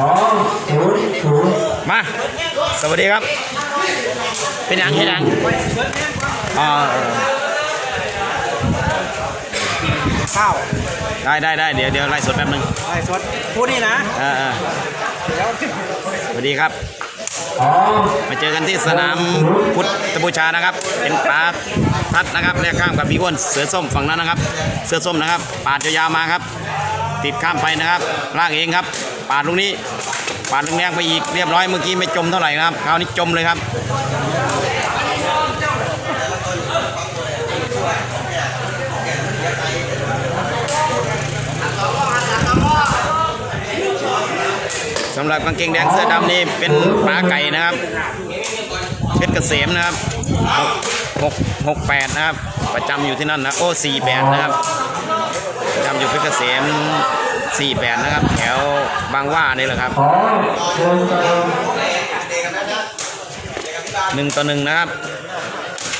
สองศูนย์ศูนย์มา สวัสดีครับ เป็นยังเป็นยังอ๋อข้าวได้ได้ได้เดี๋ยวเดี๋ยวไล่สดแป๊บนึงไอ้สดพูดนี่นะเออเออเดี๋ยวสวัสดีครับสองมาเจอกันที่สนามพุทธบูชานะครับ เป็นปลาทัดนะครับแลกข้ามกับพี่อ้วนเสือส้มฝั่งนั้นนะครับ เสือส้มนะครับ ปาดยาวๆมาครับ ติดข้ามไปนะครับลากเองครับ ปาดลูกนี้ปาดแรงไปอีกเรียบร้อยเมื่อกี้ไม่จมเท่าไหร่นะครับคราวนี้จมเลยครับสำหรับกางเกงแดงเสื้อดำนี่เป็นปลาไก่นะครับเพชรเกษมนะครับหกหกแปดนะครับ ประจำอยู่ที่นั่นนะ โอ้สี่แปดนะครับ ประจำอยู่เพชรเกษม สี่แปดนะครับ แถวบางว่านี่แหละครับหนึ่งต่อหนึ่งนะครับ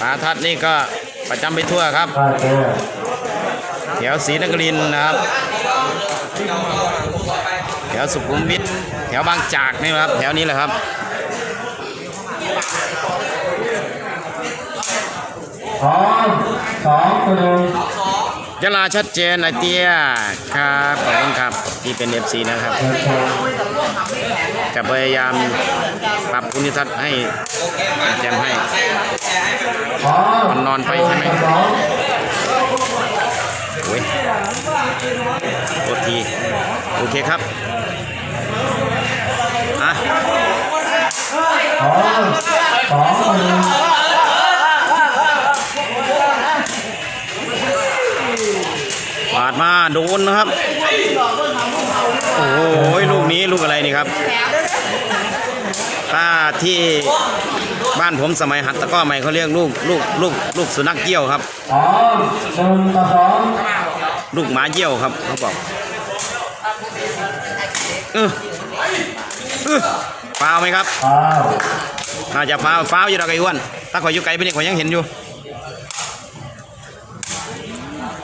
ปลาทัดนี่ก็ประจำไปทั่วครับ แถวศรีนครินนะครับ แถวสุขุมวิทแถวบางจากนี่นะครับ แถวนี้แหละครับสองสองต่อหนึ่ง ยะลาชัดเจนไอเตี้ยครับขอบคุณครับที่เป็น FC นะครับจะพยายามปรับภูมิทัศน์ให้แจมให้มันนอนไปใช่ไหมโอ้ยโทษทีโอเคครับอะสองสอง ดมาโดนนะครับ โอ้โหลูกนี้ลูกอะไรนี่ครับ ถ้าที่บ้านผมสมัยหัดตะก้อใหม่เขาเรียกลูกลูกลูกลูกสุนัขเยี่ยวครับลูกหมาเยี่ยวครับเขาบอกเออเออฟาวไหมครับอ้าวน่าจะฟาวฟาวอยู่ดอกไอ้อ้วนถ้าขอยอยู่ไกลไปนี่ขอยยังเห็นอยู่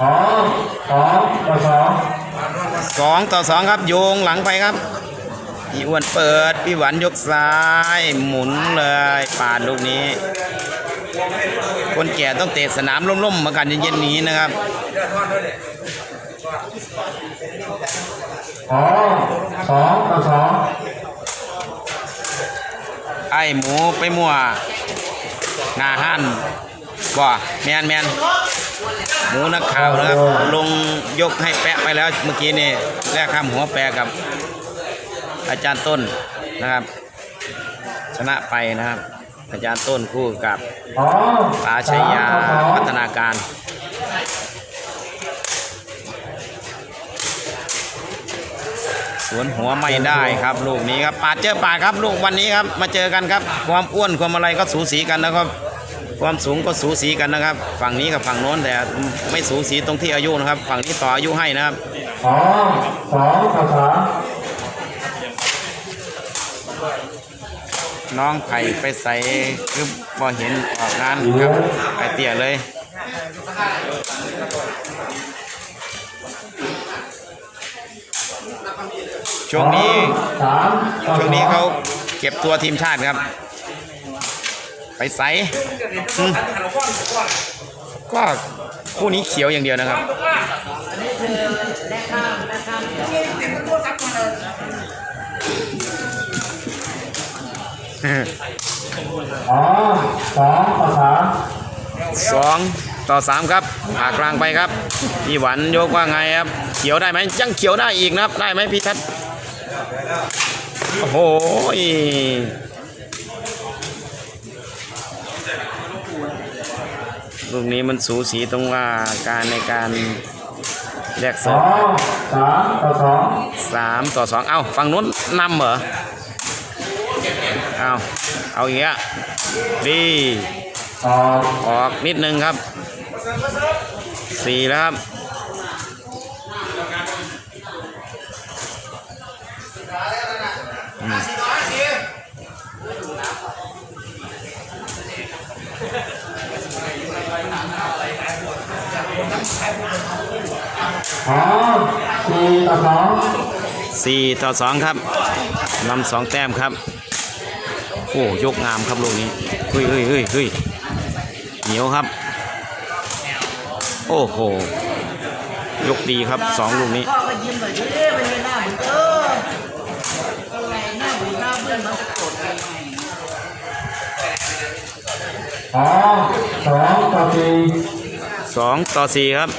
สองสองต่อสองสองต่อสองครับโยงหลังไปครับพี่อ้วนเปิด พี่หวันยกซ้าย หมุนเลยปาดลูกนี้ คนแก่ต้องเตะสนามล่มๆเหมือนกันเย็นๆนี้นะครับสองสองต่อสองไอ้หมูไปมั่วหน้าหัน บ่แมนแมนหมูนักข่าวนะครับลงยกให้แปะไปแล้วเมื่อกี้นี่แรกข้ามหัวแปะกับ อาจารย์ต้นนะครับ ชนะไปนะครับ อาจารย์ต้นคู่กับสองปาชัยยาสามต่อสองพัฒนาการสวนหัวไม่ได้ครับ ลูกนี้ครับปาดเจอปาดครับ ลูกวันนี้ครับ มาเจอกันครับ ความอ้วนความอะไรก็สูสีกันนะครับ ความสูงก็สูสีกันนะครับ ฝั่งนี้กับฝั่งโน้นแต่ไม่สูสีตรงที่อายุนะครับ ฝั่งนี้ต่ออายุให้นะครับสองสองต่อสามน้องไผ่ไปใส่คือบ่เห็นออกงานครับไอเตี้ยเลยช่วงนี้สามต่อช่วงสนี้องเขาเก็บตัวทีมชาติครับ ไปใส่อืมก็คู่นี้เขียวอย่างเดียวนะครับอ๋อสองต่อสามสองต่อสามครับผ่ากลางไปครับพี่หวันโยกว่าไงครับเขียวได้ไหมยังเขียวได้อีกนะครับ ได้ไหมพี่ทัศน์โอ้โห ลูกนี้มันสูสีตรงว่าการในการแยกสเสิอร์ฟงสามต่อสองสามต่อสองเอ้าฝั่งนู้นนำเหรอเอาเอาอย่างเงี้ยดีออกออกนิดนึงครับสี่แล้วครับ อ๋อสี่ต่อสองสี่ต่อสองครับนำสองแต้มครับ โอ้ยกงามครับลูกนี้เฮ้ยเฮ้ยเฮ้ยเฮ้ยเหนียวครับ โอ้โห ยกดีครับสองลูกนี้สองต่อสี่สองต่อสี่ครับ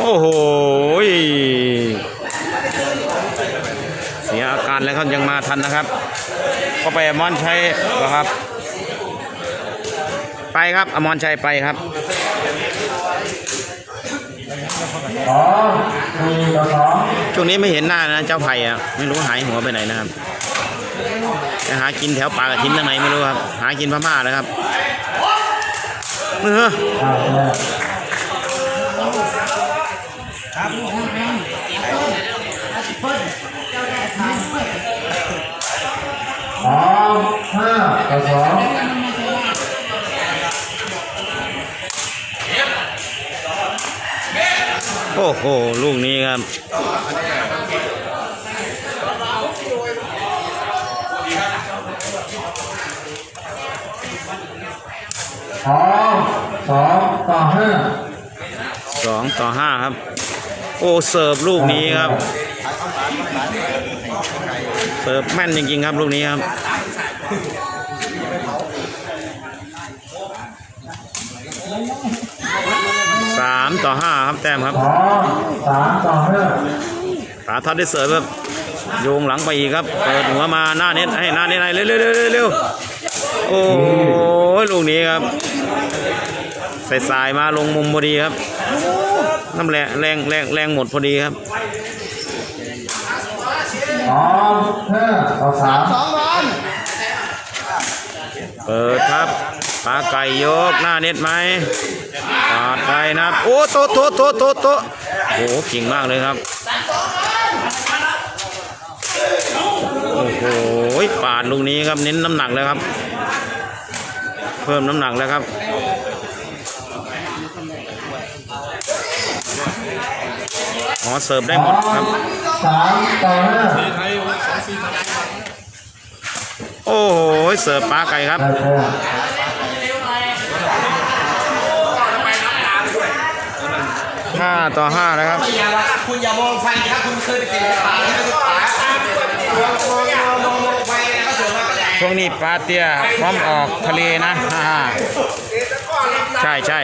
โอ้โหเสียอาการแล้วครับยังมาทันนะครับ ก็ไปอมรชัยเหรอครับ ไปครับอมรชัยไปครับช่วงนี้ไม่เห็นหน้านะเจ้าไผ่อะไม่รู้หายหัวไปไหนนะครับไปหากินแถวป่ากระถินทางไหนไม่รู้ครับ หากินพม่าเลยครับเออ ห้าแต้มพร้อมห้า ต่อสองโอ้โห ลูกนี้ครับพร้อมสองต่อห้าสองต่อห้าครับ โอ้เสิร์ฟลูกนี้ครับ เสิร์ฟแม่นจริงๆครับลูกนี้ครับ สามต่อห้าครับแต้มครับพร้อมสามต่อห้าสาทัศน์ได้เสิร์ฟครับโยงหลังไปอีกครับเปิดหัวมาหน้าเน็ตให้หน้าเน็ตให้เร็วเร็วเร็วเร็วเร็วโอ้ยลูกนี้ครับใส่สายมาลงมุมพอดีครับน้ำแรงแรงแรงแรงหมดพอดีครับพร้อมห้าต่อสามเปิดครับปลาไก่ยกหน้าเน็ตไหมปาดไปนะครับ โอ้โตโตโตโตโตโอ้โหเก่งมากเลยครับ โอ้โหปาดลูกนี้ครับเน้นน้ำหนักแล้วครับ เพิ่มน้ำหนักแล้วครับอ๋อเสิร์ฟได้หมดครับสามต่อห้าโอ้โหเสิร์ฟปลาไก่ครับ ห้าต่อห้านะครับอย่าว่าคุณอย่ามองไฟถ้าคุณเคยไปกินปลาที่ไม่ต้องปลามองมองมองไฟเขาเสือมาก็ได้ช่วงนี้ปลาเตี้ยพร้อมออกทะเลนะฮ่าใช่ใช่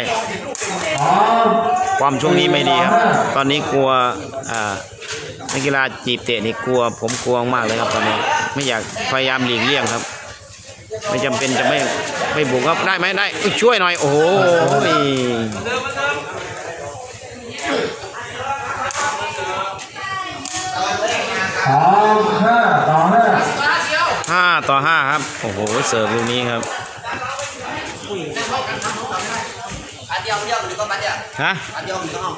ความช่วงนี้ไม่ดีครับ ตอนนี้กลัวอ่านักกีฬาจีบเตะนี่กลัว ผมกลัวมากเลยครับตอนนี้ ไม่อยากพยายามหลีกเลี่ยงครับ ไม่จำเป็นจะไม่ไม่บุกครับได้ไหมได้ช่วยหน่อย โอ้โห นี่พร้อมห้าต่อห้าห้าต่อห้าครับ โอ้โห เสิร์ฟลูกนี้ครับอันเดียวเดียวหรือก็บัดเดียวฮะอันเดียวหรือก็ห้อง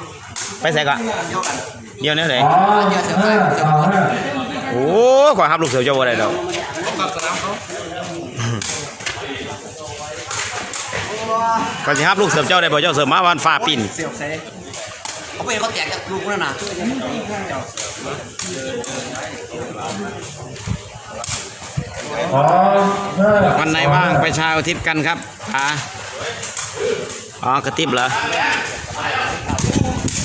ไปใส่ก่อนเดียวกันเดี๋ยวนี้ไหนพร้อมห้าต่อห้าโอ้ขวาครับลูกเสือเจ้าอะไรเราก่อนสิครับลูกเสือเจ้าได้บ่เจ้าเสือมาวันฟ้าปิ่น เสียบใส่เขาไปเขาแตกจากลูกนั่นน่ะพร้อมห้าวันไหนว่างไปเชาอาทิตย์กันครับอ่าอ๋อกระติบเหรอ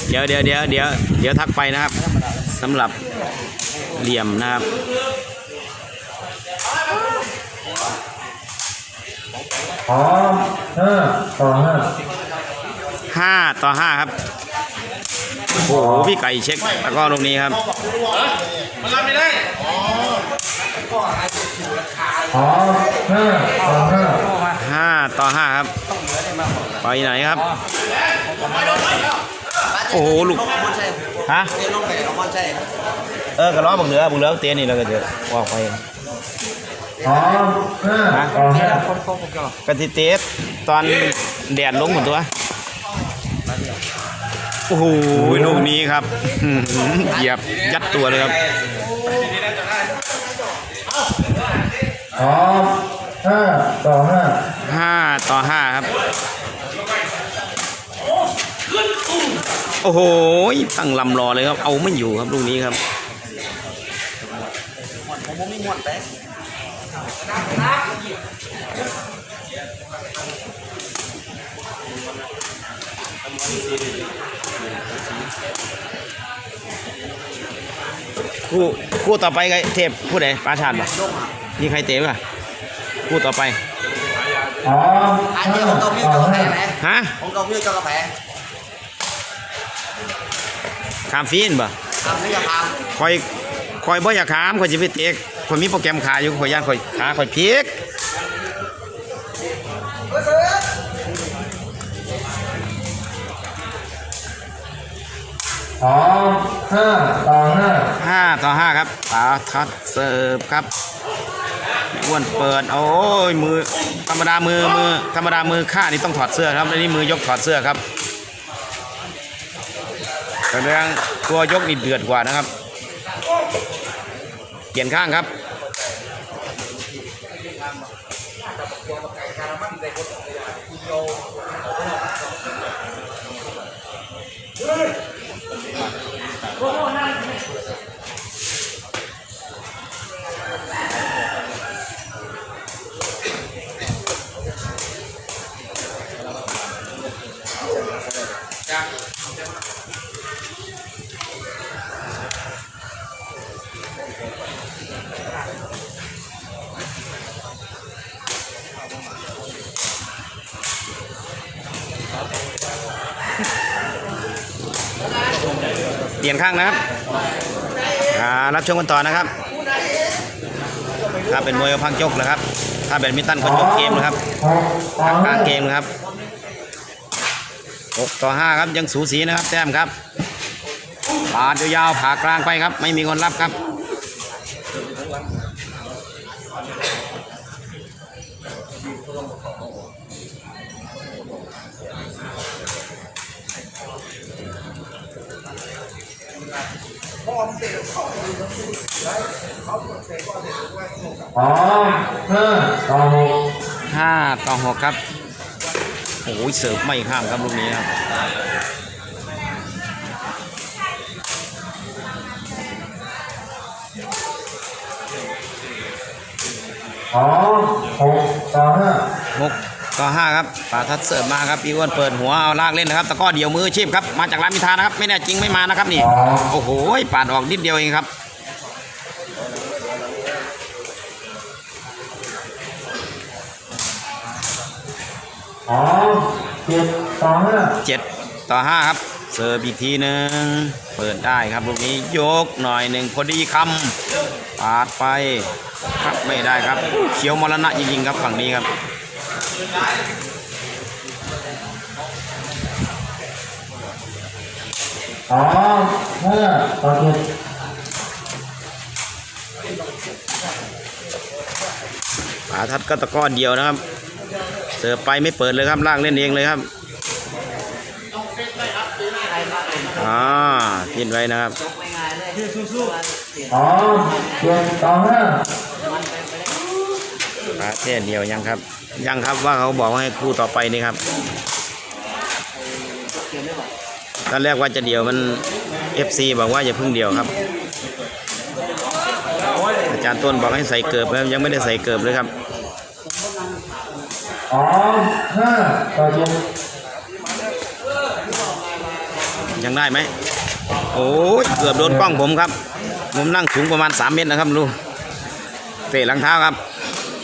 เดี๋ยวเดี๋ยวเดี๋ยวเดี๋ยวเดี๋ยวทักไปนะครับสำหรับเหลี่ยมนะครับพร้อมห้าต่อห้าห้าต่อห้าครับ โอ้โหพี่ไก่เช็คแล้วก็ตรงนี้ครับพร้อมห้าต่อห้าห้าต่อห้าครับ ไปไหนครับ โอ้โหลูกมอนใช่ฮะเตียนลงไปเอามอนใช่เออกระล้อบังเหลือบังเหลือเตียนี่เราก็จะออกไปพร้อมห้าต่อห้ากะทิเตสตอนแดดลงหมดตัว โอ้โหลูกนี้ครับอื้อหือเหยียบยัดตัวเลยครับพร้อมห้าต่อห้าห้าต่อห้าครับ โอ้โหตั้งลำรอเลยครับ เอาไม่อยู่ครับลูกนี้ครับผมบ่มีหมวดแต่ คู่คู่ต่อไปไงเทพผู้ใดปราชาติป่ะมีใครเตะป่ะคู่ต่อไปพร้อมอันห้านี้ของเกาหลีต่อเจ้าแพ้ห้าไหมฮะของเกาหลีเจ้ากาแฟขามฟีนป่ะทำนี่จะทคอยคอยบ่อยากขามคอยจะไปเตะคอยมีโปรแกรมขาอยู่คอยย่านคอยขาคอยพลิก พร้อมห้าต่อห้าห้าต่อห้าครับปาทัดเสิร์ฟครับอ้วนเปิดโอ้ยมือธรรมดามือมือธรรมดามือข้านี่ต้องถอดเสื้อครับอันนี้มือยกถอดเสื้อครับแสดงตัวยกนี่เดือดกว่านะครับ เปลี่ยนข้างครับ Corona เปลี่ยนข้างนะครับอ่ารับชมกันต่อนะครับ ถ้าเป็นมวยก็พังจกนะครับ ถ้าเป็นมิตันก็จบเกมนะครับกกลาห้างเกมนะครับ6ต่อ5ครับยังสูสีนะครับ แต้มครับปาดยาวๆผ่ากลางไปครับ ไม่มีคนรับครับ พร้อมห้าต่อหก5ต่อ6ครับโอ้ยเสิร์ฟไม่ข้ามครับลูกนี้ครับพร้อมหกต่อห้า6ต่อ5ครับปาทัดเสิร์ฟมาครับอีอ้วนเปิดหัวเอาลากเล่นนะครับตะกร้อเดี่ยวมืออาชีพครับมาจากรามอินทรานะครับ ไม่แน่จริงไม่มานะครับนี่ โอ้โหปาดออกนิดเดียวเองครับ พร้อมเจ็ดต่อห้า7ต่อ5ครับ เสิร์ฟอีกทีหนึ่งเปิดได้ครับลูกนี้ยกหน่อยหนึ่งพอดีคำปาดไปครับไม่ได้ครับเขียวมรณะจริงๆครับฝั่งนี้ครับพร้อมห้าต่อเจ็ดปาทัดก็ตะกร้อนเดียวนะครับ เสิร์ฟไปไม่เปิดเลยครับลากเล่นเองเลยครับอ่าพินไว้นะครับำไม่ง่ายเลยสู้พร้อมเจ็ดต่อห้าปาเท่เดียวยังครับ ยังครับว่าเขาบอกว่าให้คู่ต่อไปนี่ครับตอนแรกว่าจะเดียวมัน FC บอกว่าอย่าเพึ่งเดียวครับ อาจารย์ต้นบอกให้ใส่เกิบแล้วยังไม่ได้ใส่เกิบเลยครับ พร้อห้าต่อจ็ดยังได้ไหม โอ้ย เกือบโดนกล้องผมครับ ผมนั่งสูงประมาณ 3 เมตรนะครับลูกเตะหลังเท้าครับ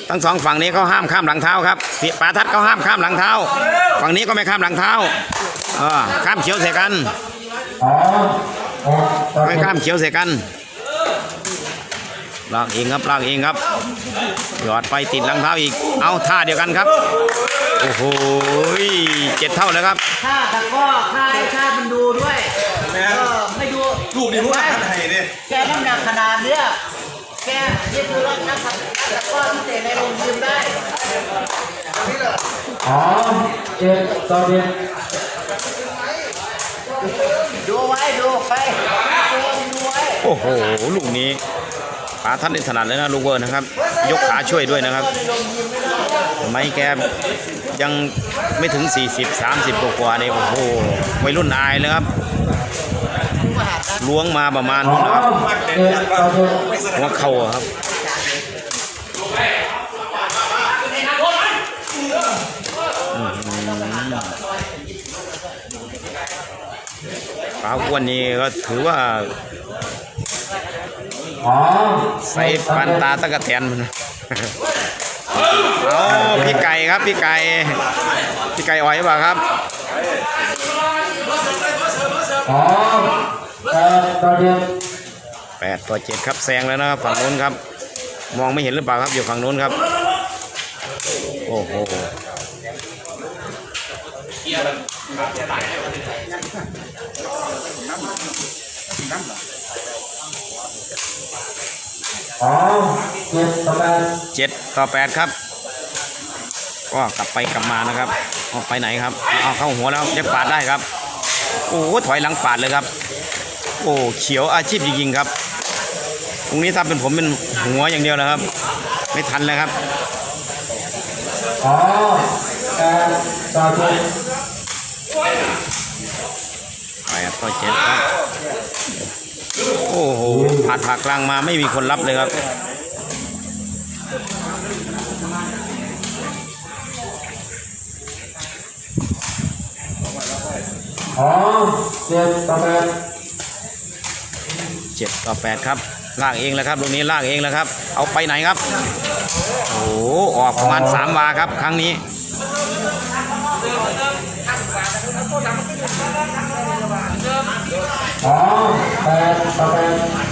ทั้งสองฝั่งนี้เขาห้ามข้ามหลังเท้าครับพี่ปาทัดเขาห้ามข้ามหลังเท้า ฝั่งนี้ก็ไม่ข้ามหลังเท้าออข้ามเขียวใส่กันไม่ข้ามเขียวใส่กัน ลากเองครับลากเองครับหยอดไปติดหลังเท้าอีก เอาท่าเดียวกันครับ โอ้โหเจ็ดเท่าแล้วครับๆถ้าตะกร้อค่ายชาติมันดูด้วยเออไม่ดูรูปนี้รู้อะไรเนี่ยแกน้ำหนักขนาดเนี้ยแกนี่คือรถนักตะกร้อที่เตะในโรงยิมได้พร้อมเจ็ดต่อเจ็ดดูไว้ดูไปดูดูไว้โอ้โห ลูกนี้ ปาทัดนี่ถนัดเลยนะลูกเวอร์นะครับ ยกขาช่วยด้วยนะครับ ไมแกยังไม่ถึง 40 30กว่าๆเนี่ยโอ้โหวัยรุ่นอายเลยครับล้วงมาประมาณนู้นะครับมเจ็ดต่อเจ็ดหัวเข่าครับปลาอ้วนนี่ก็ถือว่า พร้อมใส่ปันตาตะกะแตนมันนะเอาพี่ไก่ครับพี่ไก่พี่ไก่อ่อยหรือเปล่าครับพร้อมแปดต่อเจ็ดแปดต่อเจ็ดครับแซงแล้วนะครับฝั่งนู้นครับ มองไม่เห็นหรือเปล่าครับอยู่ฝั่งนู้นครับ โอ้โหพร้อ มเจ็ดต่อแปดเจ็ดต่อแปดครับ ก็กลับไปกลับมานะครับเอาไปไหนครับ เอาเข้าหัวแล้วยังปาดได้ครับ โอ้โหถอยหลังปาดเลยครับ โอ้เขียวอาชีพจริงๆครับตรงนี้ถ้าเป็นผมเป็นหัวอย่างเดียวนะครับ ไม่ทันเลยครับพร้อมแปดต่อเจ็ดแปดต่อเจ็ดครับโอ้โห ผ่านผักกลางมาไม่มีคนรับเลยครับพร้อมเจ็ดต่อแปดเจ็ดต่อแปดครับลากเองแล้วครับตรงนี้ลากเองแล้วครับ เอาไปไหนครับ โอ้โหออกประมาณสามวาครับ ครั้งนี้พร้อมแปดต่อแปด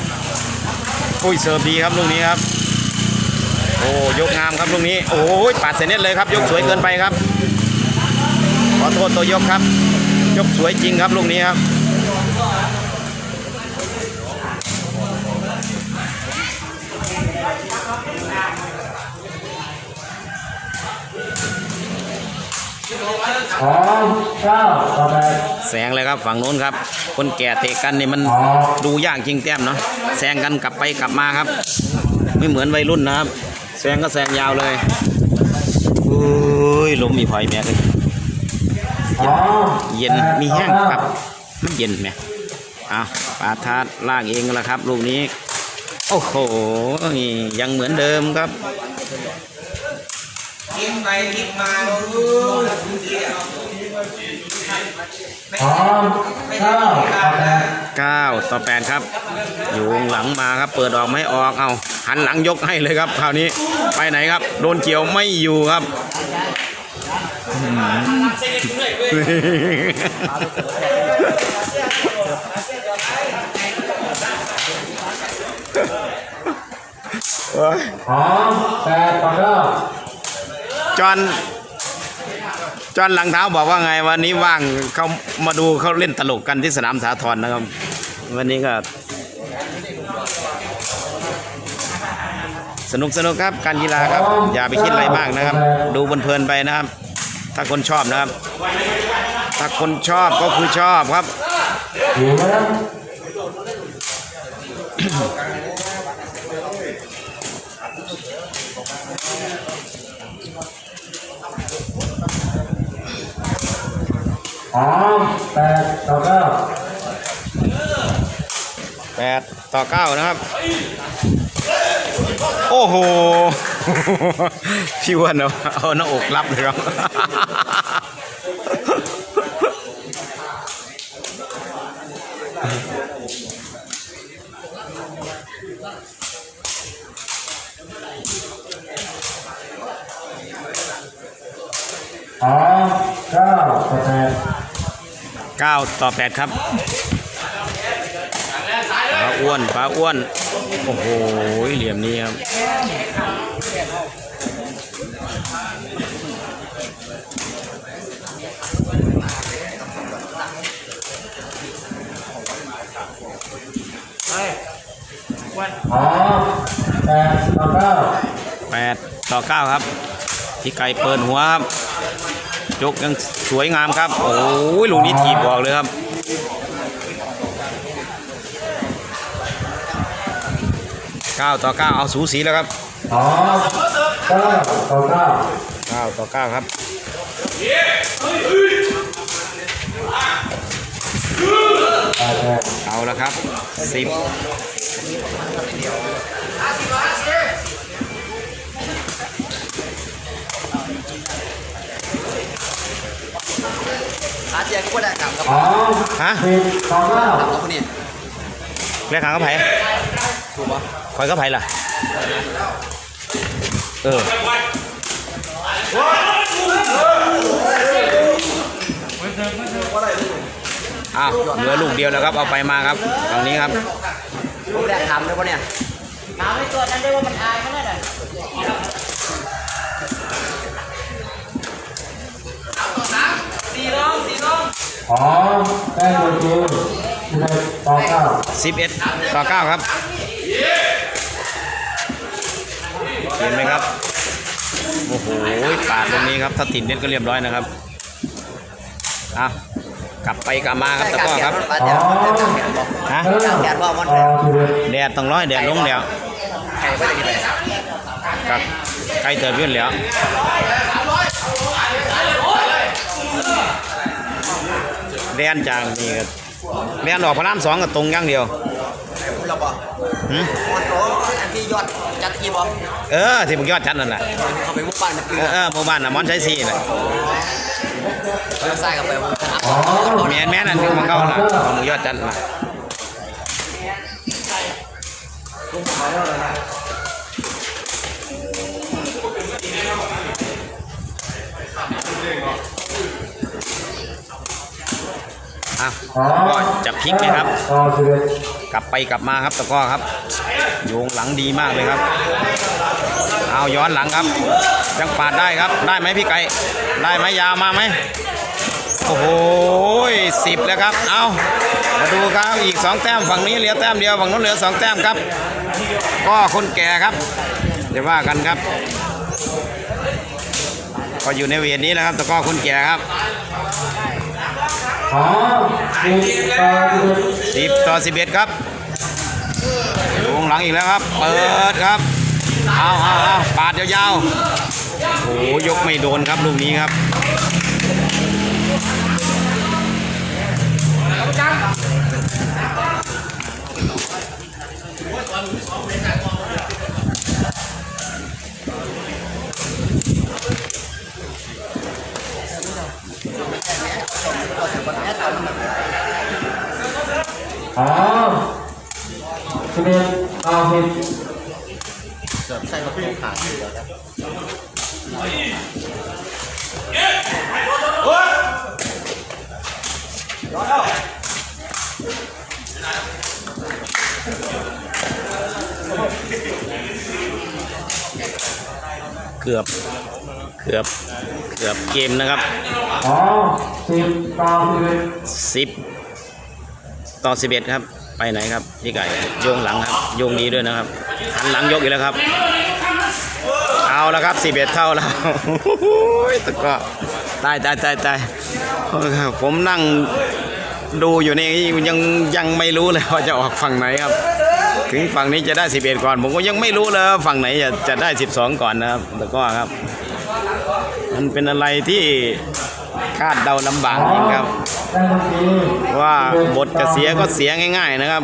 ปุ้ยเสิร์ฟดีครับลูกนี้ครับ โอ้ยกงามครับลูกนี้ โอ้ยปาดเสยเน็ตเลยครับ ยกสวยเกินไปครับ ขอโทษตัวยกครับ ยกสวยจริงครับลูกนี้ครับ พร้อมเก้าต่อแปดแซงเลยครับฝั่งนู้นครับ คนแก่เตะกันนี่มันออกดูยากจริงแต้มเนาะแซงกันกลับไปกลับมาครับ ไม่เหมือนวัยรุ่นนะครับแซงก็แซงยาวเลยโอ้ยลมมีพลอยแม่เลยพร้อมเย็นมีแห้งครับมันเย็นไหมเอาปาทาดลากเองแล้วครับ ลูกนี้ โอ้โหยังเหมือนเดิมครับ ทิ้งไปทิ้งมาเราดูพร้อมเก้าต่อแปด9ต่อ8ครับ อยู่หลังมาครับ เปิดออกไม่ออกเอาหันหลังยกให้เลยครับ คราวนี้ไปไหนครับ โดนเกี่ยวไม่อยู่ครับพร้อมแปดต่อเก้า จอนจอนหลังเท้าบอกว่าไงวันนี้ว่างเขามาดูเขาเล่นตลกกันที่สนามสาทรนะครับ วันนี้ก็ สนุกสนุกครับการกีฬาครับ อย่าไปคิดอะไรมากนะครับ ดูเพลินๆไปนะครับ ถ้าคนชอบนะครับ ถ้าคนชอบก็คือชอบครับ อยู่ไหมครับพร้อมแปดต่อเก้า8ต่อ9นะครับ โอ้โห พี่อ้วันเอาเอาหน้าอกรับเลยครับพร้อมเก้าต่อแปด 9 ต่อ 8 ครับปลาอ้วนปลาอ้วน โอ้โห เหลี่ยมนี้ครับพร้อมแปดต่อเก้า8ต่อ9ครับ พี่ไก่เปิดหัวครับ ยกยังสวยงามครับ โอ้ยลูกนี้ถีบบอกเลยครับ9ต่อ9เอาสูสีแล้วครับพร้อมเก้าต่อเก้า9ต่อ9ครับแปดแปดเอาละครับสิบ อาเจียก็ได้กลับกับสองสิบสองเก้าเอาคนนี้แม่ขางก็ไผ่ถูกปะคอยก็ไผ่ล่ะ เอออ้าวเหลือลูกเดียวแล้วครับ เอาไปมาครับตรงนี้ครับลูกแรกทำได้ปะเนี่ยถามไอ้ตัวนั้นได้ว่ามันอายมันได้ไหนสอง แต้มตัวจริงสิบเอ็ดต่อเก้า11ต่อ9ครับเห็นไหมครับ โอ้โหปาดตรงนี้ครับ ถ้าติดเน็ตก็เรียบร้อยนะครับอะกลับไปกลับมาครับตะกร้อครับปลาเจียมันจะแข็งบอกฮะเก้าแกนว่ามันต่อสิบเอ็ดแดดต้องร้อยแดดลงแล้วแข็งไปเลยกี่ไปกับใกล้เติบยื่นแล้ว แดนจางนี่ก็แดนออกพระรามสองกับตรงอย่างเดียวเราบอกหืมมันโอ้อันที่ยอดจัดทีบอกเออที่มึงยอดชัดนั่นแหละเขาไปมุกบ้านมันเออเออหมู่บ้านน่ะมอนใช้ซีน่ะเราใส่กับไปมุกสองแม่นแม่นนั่นคือมันเก่าล่ะของมึงยอดชัดน่ะ อะสองก็จะพลิกเลยครับต่อสิบเอ็ดกลับไปกลับมาครับตะกร้อครับ โยงหลังดีมากเลยครับ เอาย้อนหลังครับยังปาดได้ครับ ได้ไหมพี่ไก่ได้ไหมยาวมาไหมโอ้โหสิบแล้วครับ เอามาดูครับอีกสองแต้มฝั่งนี้เหลือแต้มเดียวฝั่งนู้นเหลือสองแต้มครับ ก็คนแก่ครับเดี๋ยวว่ากันครับก็อยู่ในเวทนี้แหละครับตะกร้อคนแก่ครับ สองสิบต่อสิบเอ็ดสิบต่อสิบเอ็ดครับลงหลังอีกแล้วครับ เปิดครับเอาเอาเอาปาดยาวๆโอ้ยกไม่โดนครับลูกนี้ครับ สองสิบเอ็ดต่อสิบใส่มาคู่ขาดเกือบ เกือบเกือบเกมนะครับสองสิบต่อสิบเอ็ดสิบต่อสิบเอ็ดครับ ไปไหนครับพี่ไก่โยงหลังครับโยงดีด้วยนะครับหันหลังยกอีกแล้วครับ เอาแล้วครับสิบเอ็ดเท่าแล้วตะก็ตายตายตายตายโอ้ยครับผมนั่งดูอยู่นี่ยังยังไม่รู้เลยว่าจะออกฝั่งไหนครับ ถึงฝั่งนี้จะได้ 11 ก่อน ผมก็ยังไม่รู้เลยว่าฝั่งไหนจะจะได้ 12 ก่อนนะครับตะก็ครับ มันเป็นอะไรที่คาดเดาลำบากจริงครับ ว่าบทจะเสียก็เสียง่าย ๆนะครับ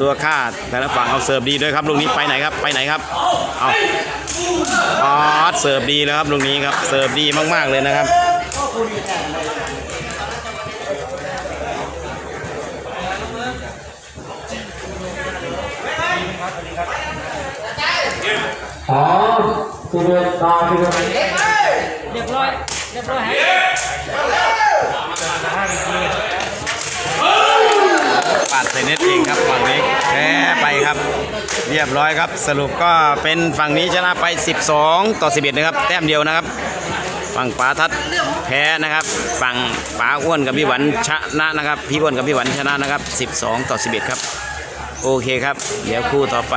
ตัวคาดแต่ละฝั่งเอาเสิร์ฟดีด้วยครับลูกนี้ไปไหนครับไปไหนครับเอาออเสิร์ฟดีแล้วครับลูกนี้ครับเสิร์ฟดีมากๆเลยนะครับสองสิบเอ็ดต่อสิบเอ็ด เรียบร้อย เรียบร้อยฮะปาดใส่เน็ตเองครับฝั่งนี้แพ้ไปครับ เรียบร้อยครับ สรุปก็เป็นฝั่งนี้ชนะไป 12 ต่อ 11 นะครับ แต้มเดียวนะครับ ฝั่งป๋าทัดแพ้นะครับ ฝั่งป๋าอ้วนกับพี่หวันชนะนะครับ พี่อ้วนกับพี่หวันชนะนะครับ 12 ต่อ 11 ครับโอเคครับ เดี๋ยวคู่ต่อไป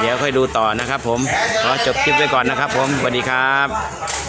เดี๋ยวค่อยดูต่อนะครับผม ขอจบคลิปไว้ก่อนนะครับผม สวัสดีครับ